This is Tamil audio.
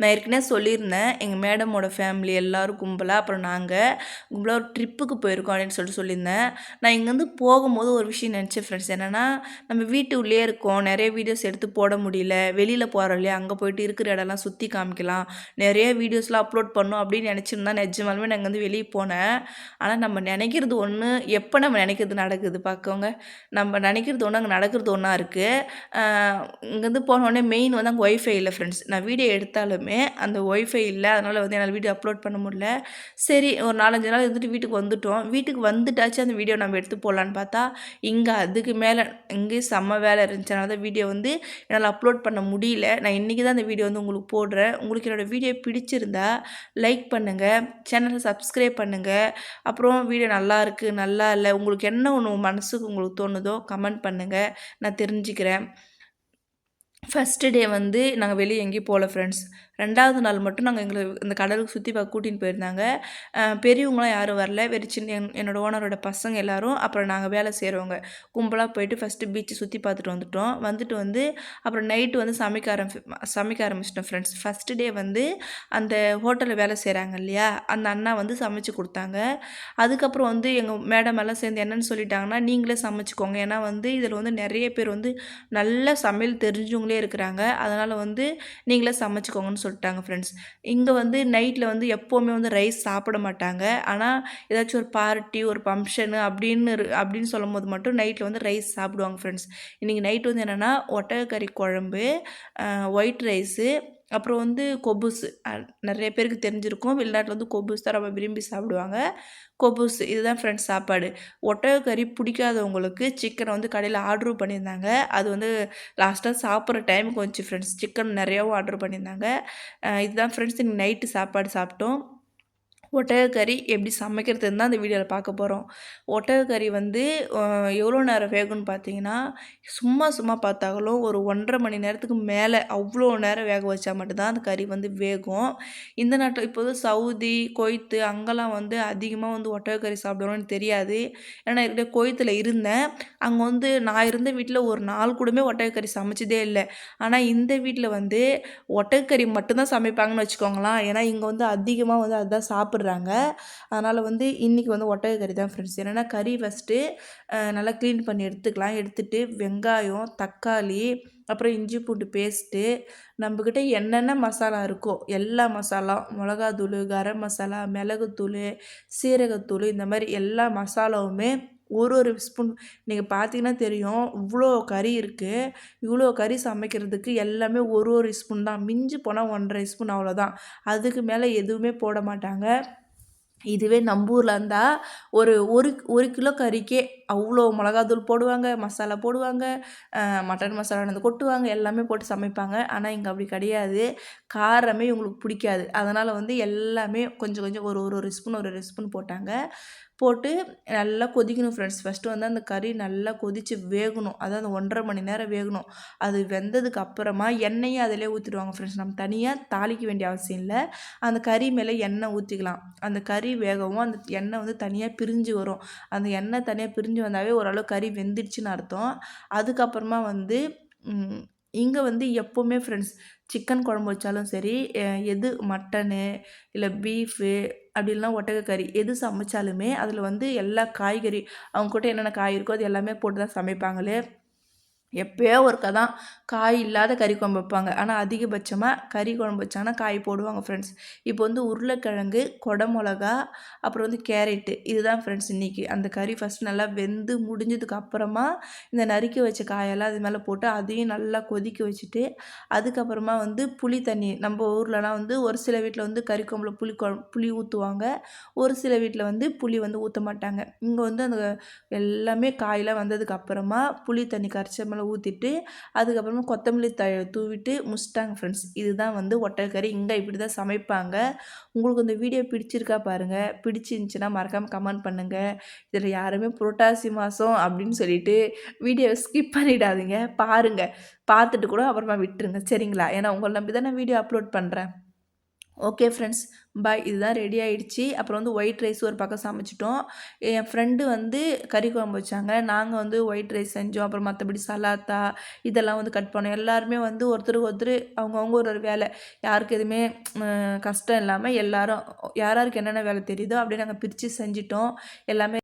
நான் ஏற்கனவே சொல்லியிருந்தேன் எங்கள் மேடமோட ஃபேமிலி எல்லோரும் கும்பலாக அப்புறம் நாங்கள் கும்பலாக ஒரு ட்ரிப்புக்கு போயிருக்கோம் அப்படின்னு சொல்லிட்டு சொல்லியிருந்தேன். நான் இங்கேருந்து போகும்போது ஒரு விஷயம் நினச்சேன் ஃப்ரெண்ட்ஸ் என்னென்னா நம்ம வீட்டு உள்ளே இருக்கோம் நிறைய வீடியோஸ் எடுத்து போட முடியல வெளியில் போகிறோம் இல்லையா அங்கே போயிட்டு இருக்கிற இடம்லாம் சுற்றி காமிக்கலாம் நிறைய வீடியோஸ்லாம் அப்லோட் பண்ணோம் அப்படின்னு நினச்சிருந்தா நிஜமாலுமே நாங்கள் வந்து வெளியே போனேன். ஆனால் நம்ம நினைக்கிறது ஒன்று எப்போ நம்ம நினைக்கிறது நடக்குது பார்க்கவங்க நம்ம நினைக்கிறது ஒன்று அங்கே நடக்கிறது ஒன்றா இருக்குது இங்கேருந்து போனோடனே மெயின் வந்து அங்கே ஒய்ஃபை இல்லை ஃப்ரெண்ட்ஸ் நான் வீடியோ எடுத்தாலும் எல்லாமே அந்த ஒய்ஃபை இல்லை அதனால் வந்து என்னால் வீடியோ அப்லோட் பண்ண முடியல. சரி ஒரு நாலஞ்சு நாள் இருந்துட்டு வீட்டுக்கு வந்துட்டோம். வீட்டுக்கு வந்துட்டாச்சு அந்த வீடியோ நம்ம எடுத்து போடலான்னு பார்த்தா இங்கே அதுக்கு மேலே இங்கேயும் செம்ம வேலை இருந்துச்சு. அதனால் தான் வீடியோ வந்து என்னால் அப்லோட் பண்ண முடியல. நான் இன்றைக்கி தான் அந்த வீடியோ வந்து உங்களுக்கு போடுறேன். உங்களுக்கு என்னோடய வீடியோ பிடிச்சிருந்தா லைக் பண்ணுங்கள் சேனலை சப்ஸ்கிரைப் பண்ணுங்கள் அப்புறம் வீடியோ நல்லா இருக்குது நல்லா இல்லை உங்களுக்கு என்ன ஒன்று மனசுக்கு உங்களுக்கு தோணுதோ கமெண்ட் பண்ணுங்கள் நான் தெரிஞ்சுக்கிறேன். ஃபஸ்ட்டு டே வந்து நாங்கள் வெளியே எங்கேயும் போகல ஃப்ரெண்ட்ஸ் ரெண்டாவது நாள் மட்டும் நாங்கள் எங்களை இந்த கடலுக்கு சுற்றி பார்க்க கூட்டின்னு போயிருந்தாங்க. பெரியவங்களாம் யாரும் வரல. வெறும் சின்ன என் என்னோடய ஓனரோட பசங்க எல்லோரும் அப்புறம் நாங்கள் வேலை செய்கிறவங்க கும்பலாக போயிட்டு ஃபஸ்ட்டு பீச்சை சுற்றி பார்த்துட்டு வந்துட்டோம். வந்துட்டு வந்து அப்புறம் நைட்டு வந்து சமைக்க ஆரம்பி சமைக்க ஆரம்பிச்சிட்டோம் ஃப்ரெண்ட்ஸ் ஃபஸ்ட்டு டே வந்து அந்த ஹோட்டலில் வேலை செய்கிறாங்க இல்லையா? அந்த அண்ணா வந்து சமைச்சு கொடுத்தாங்க. அதுக்கப்புறம் வந்து எங்கள் மேடம் எல்லாம் சேர்ந்து என்னென்னு சொல்லிட்டாங்கன்னா நீங்களே சமைச்சிக்கோங்க. ஏன்னா வந்து இதில் வந்து நிறைய பேர் வந்து நல்ல சமையல் தெரிஞ்சவங்களே இருக்கிறாங்க. அதனால் வந்து நீங்களே சமைச்சிக்கோங்கன்னு சொல்லிட்டாங்க ஃப்ரெண்ட்ஸ் இங்கே வந்து நைட்டில் வந்து எப்போவுமே வந்து ரைஸ் சாப்பிட மாட்டாங்க. ஆனால் ஏதாச்சும் ஒரு பார்ட்டி ஒரு ஃபங்க்ஷனு அப்படின்னு அப்படின்னு சொல்லும் போது மட்டும் நைட்டில் வந்து ரைஸ் சாப்பிடுவாங்க ஃப்ரெண்ட்ஸ் இன்றைக்கி நைட் வந்து என்னென்னா ஒட்டகக்கறி குழம்பு ஒயிட் ரைஸு அப்புறம் வந்து கொபுசு. நிறைய பேருக்கு தெரிஞ்சிருக்கும். வெளிநாட்டில் வந்து கொபுஸ் தான் ரொம்ப விரும்பி சாப்பிடுவாங்க. கொபுஸ் இதுதான் ஃப்ரெண்ட்ஸ் சாப்பாடு. ஒட்டகக்கறி பிடிக்காதவங்களுக்கு சிக்கனை வந்து கடையில் ஆர்டர் பண்ணியிருந்தாங்க. அது வந்து லாஸ்ட்டாக சாப்பிட்ற டைமுக்கு வந்துச்சு ஃப்ரெண்ட்ஸ் சிக்கன் நிறையாவும் ஆர்டர் பண்ணியிருந்தாங்க. இதுதான் ஃப்ரெண்ட்ஸ் இன்றைக்கி நைட்டு சாப்பாடு சாப்பிட்டோம். ஒட்டகக்கறி எப்படி சமைக்கிறதுன்னு தான் அந்த வீடியோவில் பார்க்க போகிறோம் ஒட்டகக்கறி வந்து எவ்வளோ நேரம் வேகும்னு பார்த்தீங்கன்னா சும்மா சும்மா பார்த்தாலும் ஒரு ஒன்றரை மணி நேரத்துக்கு மேலே அவ்வளோ நேரம் வேக வச்சா மட்டும்தான் அந்த கறி வந்து வேகும். இந்த நாட்டில் இப்போது சவுதி கொய்த்து அங்கெல்லாம் வந்து அதிகமாக வந்து ஒட்டகக்கறி சாப்பிடுவோம்னு தெரியாது. ஏன்னா இருக்கிற கொய்த்தில் இருந்தேன். அங்கே வந்து நான் இருந்த வீட்டில் ஒரு நாள் கூடமே ஒட்டகக்கறி சமைச்சதே இல்லை. ஆனால் இந்த வீட்டில் வந்து ஒட்டகக்கறி மட்டும்தான் சமைப்பாங்கன்னு வச்சுக்கோங்களேன். ஏன்னா இங்கே வந்து அதிகமாக வந்து அதுதான் சாப்பிட்ற சாப்பிட்றாங்க அதனால் வந்து இன்றைக்கி வந்து ஒட்டக கறி தான் ஃப்ரெண்ட்ஸ் என்னென்னா கறி ஃபஸ்ட்டு நல்லா க்ளீன் பண்ணி எடுத்துக்கலாம். எடுத்துகிட்டு வெங்காயம் தக்காளி அப்புறம் இஞ்சி பூண்டு பேஸ்ட்டு நம்மக்கிட்ட என்னென்ன மசாலா இருக்கோ எல்லா மசாலா மிளகாத்தூள் கரம் மசாலா மிளகுத்தூள் சீரகத்தூள் இந்த மாதிரி எல்லா மசாலாவுமே ஒரு ஒரு ஸ்பூன். நீங்கள் பார்த்தீங்கன்னா தெரியும் இவ்வளோ கறி இருக்குது இவ்வளோ கறி சமைக்கிறதுக்கு எல்லாமே ஒரு ஒரு ஸ்பூன் தான். மிஞ்சி போனால் ஒன்றரை ஸ்பூன் அவ்வளோதான் அதுக்கு மேலே எதுவுமே போட மாட்டாங்க. இதுவே நம்பூரில் இருந்தால் ஒரு ஒரு ஒரு கிலோ கறிக்கே அவ்வளோ மிளகாத்தூள் போடுவாங்க மசாலா போடுவாங்க மட்டன் மசாலா வந்து கொட்டுவாங்க எல்லாமே போட்டு சமைப்பாங்க. ஆனால் இங்கே அப்படி கிடையாது. காரமே இவங்களுக்கு பிடிக்காது. அதனால் வந்து எல்லாமே கொஞ்சம் கொஞ்சம் ஒரு ஒரு ஒரு ஸ்பூன் ஒரு ஒரு ஸ்பூன் போட்டாங்க. போட்டு நல்லா கொதிக்கணும் ஃப்ரெண்ட்ஸ் ஃபஸ்ட்டு வந்து அந்த கறி நல்லா கொதித்து வேகணும். அதாவது ஒன்றரை மணி நேரம் வேகணும். அது வெந்ததுக்கு அப்புறமா எண்ணெயும் அதிலே ஊற்றிடுவாங்க ஃப்ரெண்ட்ஸ் நம்ம தனியாக தாளிக்க வேண்டிய அவசியம் இல்லை. அந்த கறி மேலே எண்ணெய் ஊற்றிக்கலாம் அந்த கறி கறி வேகவும் அந்த எண்ணெய் வந்து தனியாக பிரிஞ்சு வரும். அந்த எண்ணெய் தனியாக பிரிஞ்சு வந்தாவே ஓரளவு கறி வெந்துடுச்சுன்னு அர்த்தம். அதுக்கப்புறமா வந்து இங்கே வந்து எப்போவுமே ஃப்ரெண்ட்ஸ் சிக்கன் குழம்பு வச்சாலும் சரி எது மட்டனு இல்லை பீஃபு அப்படி இல்லைனா ஒட்டகக்கறி எது சமைச்சாலுமே அதில் வந்து எல்லா காய்கறி அவங்க கிட்ட என்னென்ன காய் இருக்கோ அது எல்லாமே போட்டு தான் சமைப்பாங்களே. எப்போயோ ஒருக்கா தான் காய் இல்லாத கறி குழம்பு வைப்பாங்க. ஆனால் அதிகபட்சமாக கறி குழம்பு வச்சாங்கன்னா காய் போடுவாங்க ஃப்ரெண்ட்ஸ் இப்போ வந்து உருளைக்கிழங்கு கொடை மிளகா அப்புறம் வந்து கேரட்டு. இதுதான் ஃப்ரெண்ட்ஸ் இன்றைக்கி அந்த கறி ஃபஸ்ட் நல்லா வெந்து முடிஞ்சதுக்கு அப்புறமா இந்த நறுக்கி வச்ச காயெல்லாம் அது மேலே போட்டு அதையும் நல்லா கொதிக்க வச்சுட்டு அதுக்கப்புறமா வந்து புளி தண்ணி. நம்ம ஊர்லலாம் வந்து ஒரு சில வீட்டில் வந்து கறி குழம்புல புளி குழம்பு புளி ஊற்றுவாங்க ஒரு சில வீட்டில் வந்து புளி வந்து ஊற்ற மாட்டாங்க இங்கே வந்து அந்த எல்லாமே காயெல்லாம் வந்ததுக்கு அப்புறமா புளி தண்ணி கரைச்ச மேலே ஊற்றிட்டு அதுக்கப்புறமா கொத்தமல்லி தழை தூவிட்டு முடிச்சிட்டாங்க ஃப்ரெண்ட்ஸ் இதுதான் வந்து ஒட்டக்கறி இங்கே இப்படி தான் சமைப்பாங்க. உங்களுக்கு இந்த வீடியோ பிடிச்சிருக்கா பாருங்கள் பிடிச்சிருந்துச்சின்னா மறக்காமல் கமெண்ட் பண்ணுங்கள் இதில் யாருமே புரட்டாசி மாதம் அப்படின்னு சொல்லிட்டு வீடியோவை ஸ்கிப் பண்ணிடாதீங்க. பாருங்கள் பார்த்துட்டு கூட அப்புறமா விட்டுருங்க. சரிங்களா? ஏன்னா உங்களை நம்பி தான் நான் வீடியோ அப்லோட் பண்ணுறேன் ஓகே ஃப்ரெண்ட்ஸ் பாய் இதுதான் ரெடி ஆகிடுச்சி அப்புறம் வந்து ஒயிட் ரைஸ் ஒரு பக்கம் சமைச்சிட்டோம். என் ஃப்ரெண்டு வந்து கறி குழம்பு வச்சாங்க. நாங்கள் வந்து ஒயிட் ரைஸ் செஞ்சோம். அப்புறம் மற்றபடி சலாத்தா இதெல்லாம் வந்து கட் பண்ணோம். எல்லாருமே வந்து ஒருத்தருக்கு ஒருத்தர் அவங்கவுங்க ஒரு ஒரு வேலை. யாருக்கு எதுவுமே கஷ்டம் இல்லாமல் எல்லாரும் யாராருக்கு என்னென்ன வேலை தெரியுதோ அப்படியே நாங்கள் பிரித்து செஞ்சிட்டோம். எல்லாமே